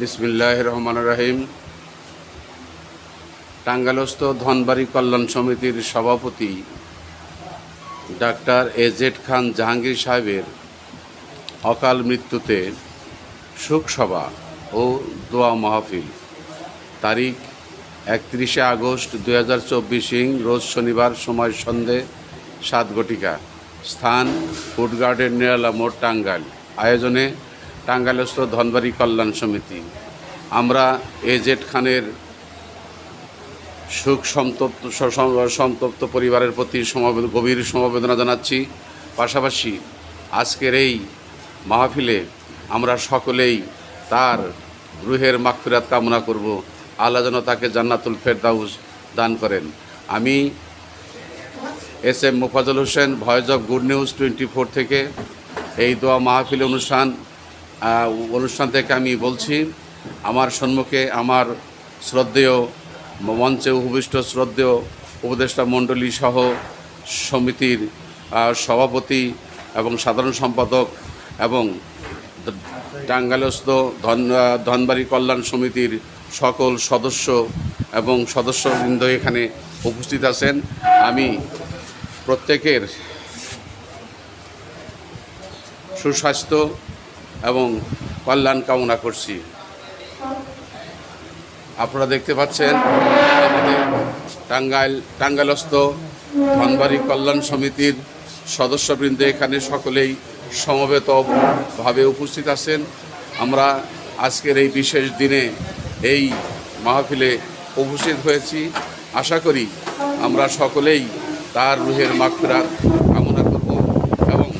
বিসমিল্লাহ রহমান রাহিম টাঙ্গালস্থ ধনবাড়ি কল্যাণ সমিতির সভাপতি ডাক্তার এজেড খান জাহাঙ্গীর সাহেবের অকাল মৃত্যুতে শোকসভা ও দোয়া মাহফিল। তারিখ একত্রিশে আগস্ট দুই হাজার চব্বিশ ইং রোজ শনিবার সময় সন্ধে সাত ঘটিকা। স্থান ফুড গার্ডেন নিরালা মোড় টাঙ্গাইল। আয়োজনে টাঙ্গাইলস্থ ধনবাড়ি কল্যাণ সমিতি। আমরা এজেড খানের সুখ সন্তপ্ত সন্তপ্ত পরিবারের প্রতি সমবে- গভীর সমবেদনা জানাচ্ছি। পাশাপাশি আজকের এই মাহফিলে আমরা সকলেই তার রুহের মাগফিরাত কামনা করব। আল্লাহ যেন তাকে জান্নাতুল ফেরদাউস দান করেন। আমি S M Mofazzal Hossain, voice of good news twenty four থেকে এই দোয়া মাহফিল অনুষ্ঠান অনুষ্ঠান থেকে আমি বলছি, আমার সম্মুখে আমার শ্রদ্ধেয় মঞ্চে উপবিষ্ট শ্রদ্ধেয় উপদেষ্টা মণ্ডলী সহ সমিতির সভাপতি এবং সাধারণ সম্পাদক এবং টাঙ্গাইলস্থ ধন ধনবাড়ি কল্যাণ সমিতির সকল সদস্য এবং সদস্যবৃন্দ এখানে উপস্থিত আছেন। আমি প্রত্যেকের সুস্বাস্থ্য এবং কল্যাণ কামনা করছি। আপনারা দেখতে পাচ্ছেন আমাদের টাঙ্গাইল, টাঙ্গাইলস্থ ধনবাড়ি কল্যাণ সমিতির সদস্যবৃন্দ এখানে সকলেই সমবেতভাবে উপস্থিত আছেন। আমরা আজকের এই বিশেষ দিনে এই মাহফিলে উপস্থিত হয়েছি। আশা করি আমরা সকলেই তার রুহের মাগফিরাত কামনা করব এবং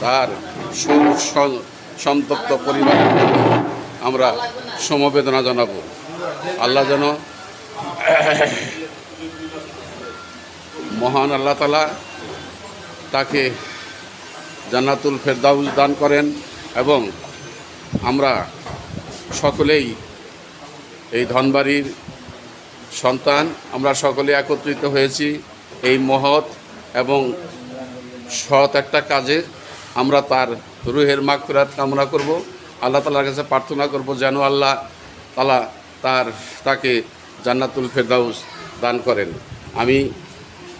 তার সু- স- সন্তপ্ত পরিবারের প্রতি আমরা সমবেদনা জানাব। আল্লাহ যেন মহান আল্লাহ তালা তাকে জান্নাতুল ফেরদাউস দান করেন এবং আমরা সকলেই এই ধনবাড়ির সন্তান, আমরা সকলে একত্রিত হয়েছি এই মহৎ এবং সৎ একটা কাজে। আমরা তার রুহের মাগফিরাত কামনা করব। আল্লাহ তালার কাছে প্রার্থনা করব যেন আল্লাহ তালা তার, তাকে জান্নাতুল ফেরদাউস দান করেন। আমি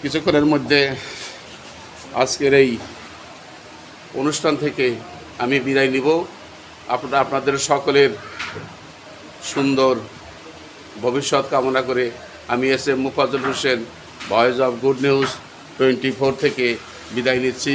কিছুক্ষণের মধ্যে আজকের এই অনুষ্ঠান থেকে আমি বিদায় নিব। আপনারা, আপনাদের সকলের সুন্দর ভবিষ্যৎ কামনা করে আমি S M Mufazzal Hossain voice of good news twenty four থেকে বিদায় নিচ্ছি।